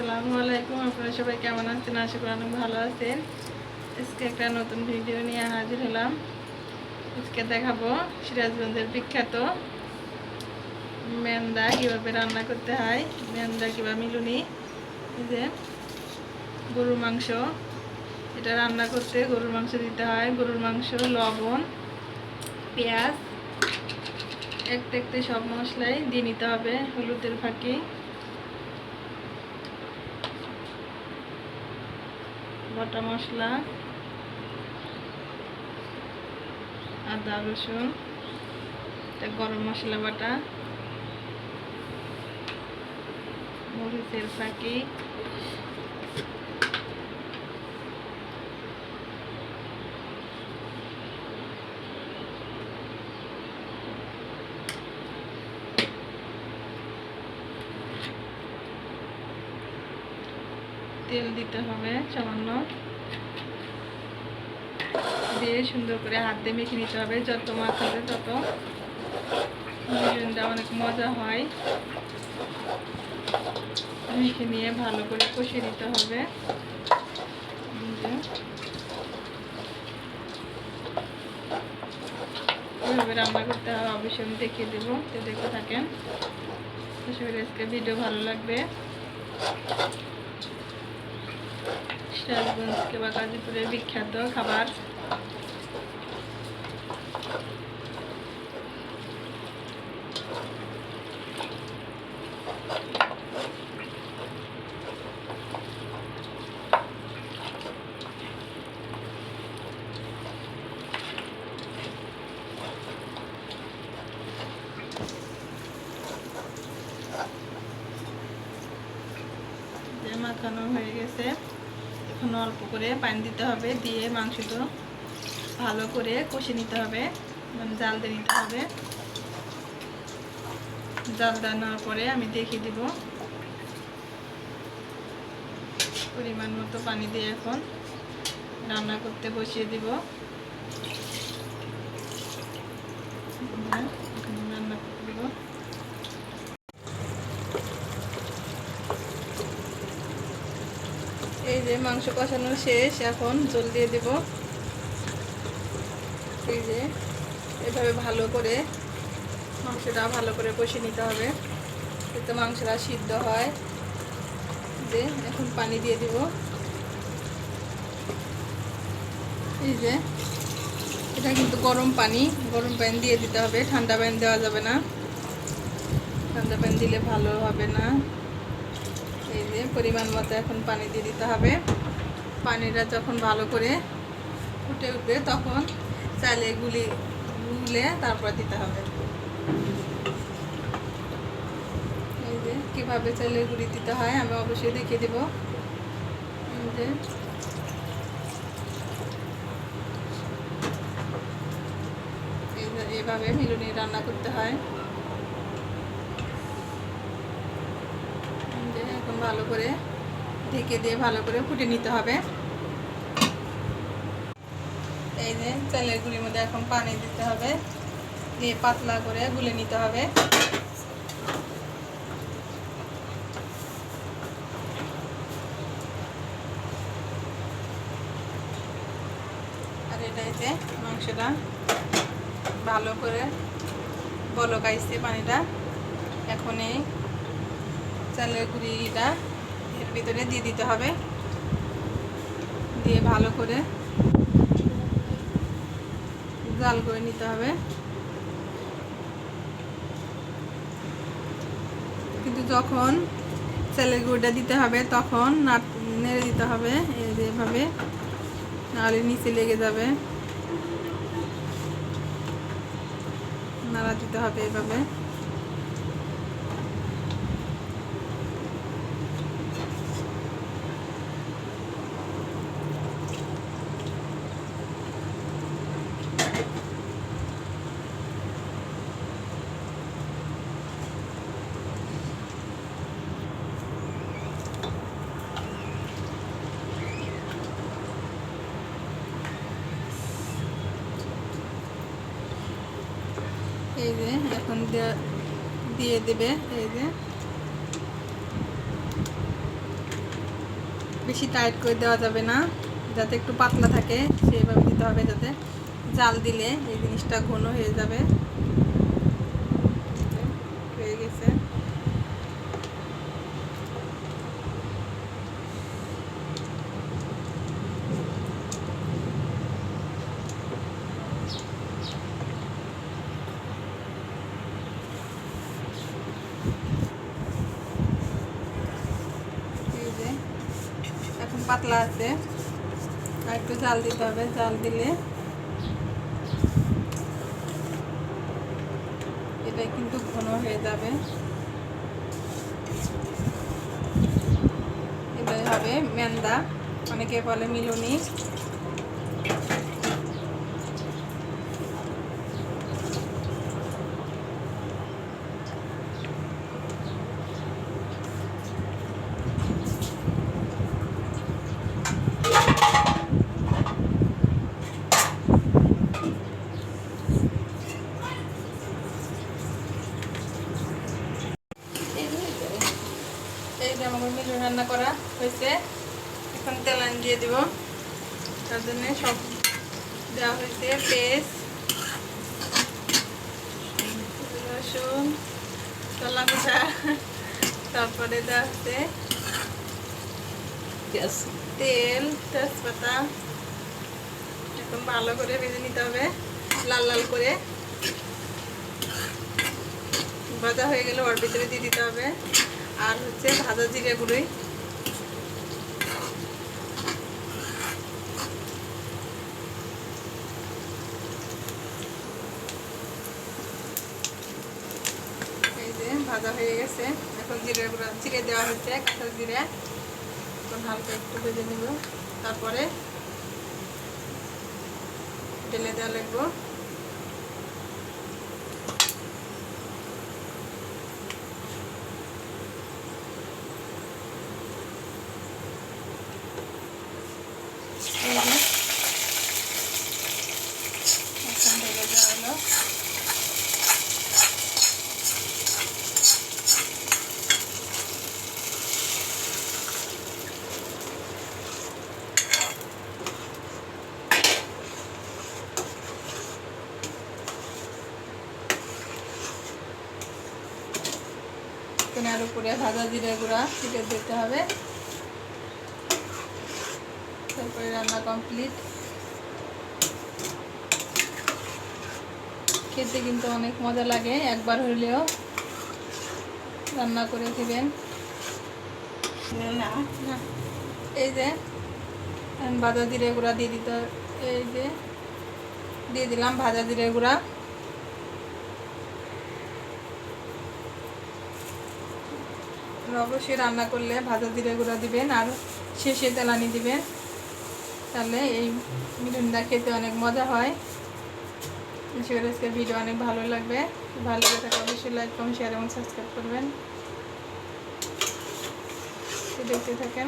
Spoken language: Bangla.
আসসালামু আলাইকুম, আপনারা সবাই কেমন আছেন? আশা করি অনেক ভালো আছেন। আজকে একটা নতুন ভিডিও নিয়ে হাজির হলাম। আজকে দেখাবো সিরাজগঞ্জের বিখ্যাত মেন্দা কীভাবে রান্না করতে হয়, মেন্দা কিংবা মিলুনি। যে গরুর মাংস, এটা রান্না করতে গরুর মাংস দিতে হয়। গরুর মাংস, লবণ, পেঁয়াজ, একটা একটা সব মশলাই দিয়ে নিতে হবে, হলুদের ফাঁকি। বাটা মশলা আদা রসুন গরম মশলা বাটা মরিচের ফাঁকি তেল দিতে হবে সামান্য। দিয়ে সুন্দর করে হাত দিয়ে মেখে নিতে হবে, যত মাখাবে তত। বিরিয়ানিটা অনেক মজা হয়। মেখে নিয়ে ভালো করে কষিয়ে নিতে হবে। কীভাবে রান্না করতে হবে, অবশ্যই আমি দেখিয়ে দেবো, তো দেখতে থাকেন। আজকে ভিডিও ভালো লাগবে। সিরাজগঞ্জ কিংবা গাজীপুরের বিখ্যাত খাবার। মাখানো হয়ে গেছে। এখন অল্প করে পানি দিতে হবে, দিয়ে মাংসটা ভালো করে কষে নিতে হবে মানে জাল দিয়ে নিতে হবে। জাল দেওয়ার পরে আমি দেখিয়ে দিব পরিমাণ মতো পানি দিয়ে এখন রান্না করতে বসিয়ে দিব এখন রান্না করতে দিব এই যে মাংস কষানো শেষ, এখন জল দিয়ে দেব। এই যে, এভাবে ভালো করে মাংসটা ভালো করে কষে নিতে হবে, যাতে মাংসটা সিদ্ধ হয়। যে, এখন পানি দিয়ে দিব। এই যে, এটা কিন্তু গরম পানি গরম পানি দিয়ে দিতে হবে। ঠান্ডা পানি দেওয়া যাবে না। ঠান্ডা পানি দিলে ভালো হবে না। এই যে পরিমাণ মতো এখন পানি দিয়ে দিতে হবে। পানিটা যখন ভালো করে ফুটে উঠবে, তখন চালে গুলি গুলে তারপর দিতে হবে। এই যে কীভাবে চালের গুলি দিতে হয়, আমি অবশ্যই দেখিয়ে দেব। যে এই যে এভাবে মিলুনি রান্না করতে হয় যে এখন ভালো করে ঢেকে দিয়ে ভালো করে ফুটে নিতে হবে। এই যে চালের গুলির মধ্যে এখন পানি দিতে হবে। দিয়ে পাতলা করে গুলে নিতে হবে। আর এটা যে মাংসটা ভালো করে বলকাইছে পানিটা। এখন এই চালের গুঁড়িটা এর ভিতরে দিয়ে দিতে হবে। দিয়ে ভালো করে জাল করে নিতে হবে। কিন্তু যখন চালের গুঁড়িটা দিতে হবে, তখন নাড়- নেড়ে দিতে হবে এভাবে। নাহলে নিচে লেগে যাবে। নাড়া দিতে হবে এভাবে। এই যে, এখন দেয়া- দেবে, এই যে। বেশি টাইট করে দেওয়া যাবে না, যাতে একটু পাতলা থাকে, সেইভাবে দিতে হবে যাতে জাল দিলে এই জিনিসটা ঘন হয়ে যাবে হয়ে গেছে এই যে এখন পাতলা আছে। আর একটু জাল দিতে হবে, জাল দিলে এটা কিন্তু ঘন হয়ে যাবে। এটাই হবে মেন্দা অনেকে বলে মিলুনি এই যে এই যে রান্না করা হয়েছে। এখন তেলান দিয়ে দিব। তার জন্য সব দেওয়া হয়েছে। পেস্ট রসুন তলা মিঠা তারপরে দেওয়া হচ্ছে তেল তেজপাতা। একদম ভালো করে ভেজে নিতে হবে লাল লাল করে। ভাজা হয়ে গেলে ওর ভিতরে দিয়ে দিতে হবে। আর হচ্ছে ভাজা জিরে যে ভাজা হয়ে গেছে। এখন জিরে গুঁড়ো, জিরে দেওয়া হচ্ছে কাঁচা জিরে। এখন হালকা একটু ভেজে নিব। তারপরে ঢেলে দেওয়া লাগবো এই যে এখন ঢেলে দেওয়া হলো কেনার উপরে ভাজা জিরে গুঁড়া ছিটে দিতে হবে। তারপরে রান্না কমপ্লিট খেতে কিন্তু অনেক মজা লাগে, একবার হইলেও রান্না করে খেবেন। না এই যে, ভাজা জিরে গুঁড়া দিয়ে দিতে এই যে, দিয়ে দিলাম ভাজা জিরে গুঁড়া। অবশ্যই রান্না করলে ভাজা জিরে গুঁড়া দিবেন আর শেষে তেলানি দিবেন। তাহলে এই মিঠুনটা খেতে অনেক মজা হয়। আজকের আজকে ভিডিও অনেক ভালো লাগবে। ভালো লাগে থাকলে অবশ্যই লাইক কম শেয়ার এবং সাবস্ক্রাইব করবেন। দেখতে থাকেন।